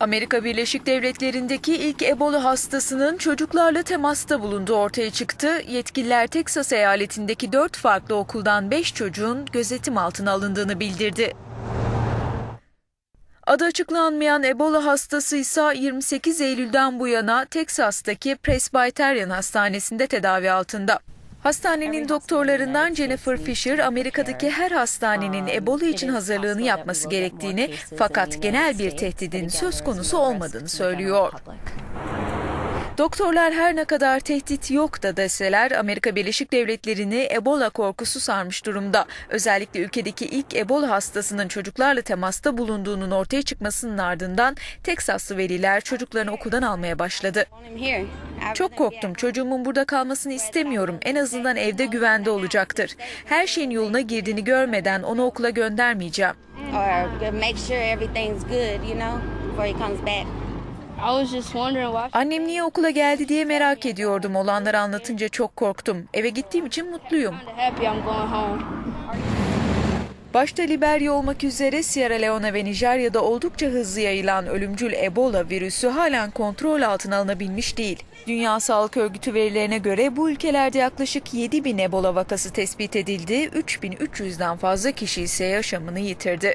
Amerika Birleşik Devletleri'ndeki ilk Ebola hastasının çocuklarla temasta bulunduğu ortaya çıktı. Yetkililer Teksas eyaletindeki 4 farklı okuldan 5 çocuğun gözetim altına alındığını bildirdi. Adı açıklanmayan Ebola hastası ise 28 Eylül'den bu yana Teksas'taki Presbyterian Hastanesi'nde tedavi altında. Hastanenin doktorlarından Jennifer Fisher, Amerika'daki her hastanenin Ebola için hazırlığını yapması gerektiğini fakat genel bir tehdidin söz konusu olmadığını söylüyor. Doktorlar her ne kadar tehdit yok da deseler Amerika Birleşik Devletleri'ni Ebola korkusu sarmış durumda. Özellikle ülkedeki ilk Ebola hastasının çocuklarla temasta bulunduğunun ortaya çıkmasının ardından Teksaslı veliler çocuklarını okuldan almaya başladı. Çok korktum. Çocuğumun burada kalmasını istemiyorum. En azından evde güvende olacaktır. Her şeyin yoluna girdiğini görmeden onu okula göndermeyeceğim. or make sure everything's good, you know, before he comes back. I was just wondering why. Annem niye okula geldi diye merak ediyordum. Olanları anlatınca çok korktum. Eve gittiğim için mutluyum. Başta Liberya olmak üzere Sierra Leone ve Nijerya'da oldukça hızlı yayılan ölümcül Ebola virüsü halen kontrol altına alınabilmiş değil. Dünya Sağlık Örgütü verilerine göre bu ülkelerde yaklaşık 7 bin Ebola vakası tespit edildi, 3300'den fazla kişi ise yaşamını yitirdi.